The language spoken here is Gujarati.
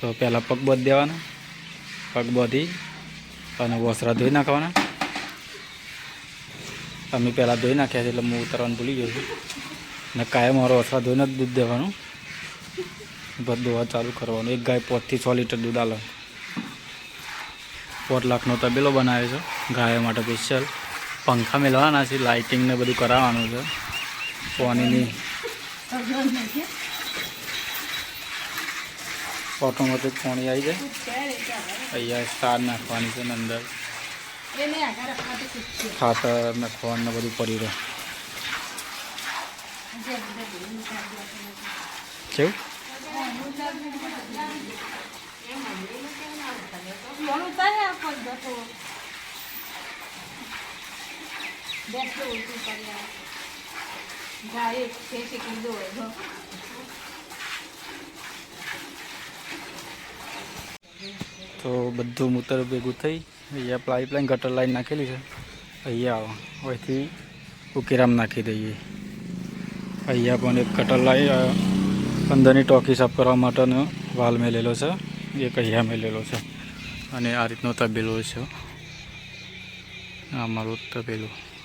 તો પહેલાં પગ બોધ દેવાના. પગ બોધી અને વસરા ધોઈ નાખવાના. અમે પહેલાં ધોઈ નાખ્યા છે એટલે હું ઉતારવાનું ભૂલી ગયો છું. ને કાયમ મારો વસરા ધોઈને જ દૂધ દેવાનું. બધું ચાલુ કરવાનું. એક ગાય પોતથી છ લીટર દૂધ આલે. પોત લાખનો તબેલો બનાવ્યો છે. ગાયો માટે સ્પેશિયલ પંખા મેળવાના છે. લાઇટિંગ ને બધું કરાવવાનું છે. પાણીની ઓટોમેટિક પાણી આવી જાય અહીંયા સ્ટાર નાખવાની છે ને અંદર એને આગળ રાખવાથી શીખશે ખાતર ને ખોળ ને બધું પડી રહે જે બધા ભેગું કાઢી આપે. કેવું મોડું થાય આ તો. બધું મૂતર ભેગું થઈ. અહીંયા પાઇપલાઇન ગટર લાઈન નાખેલી છે. અહીંયા આવો. અહીંથી ઉકેરામ નાખી દઈએ. અહીંયા પણ એક ગટર લાઈન અંદરની ટોકી સાફ કરવા માટેનો વાલ મેલેલો છે. એક અહીંયા મેલેલો છે. અને આ રીતનો તબેલો છે. આ મારું તબેલું.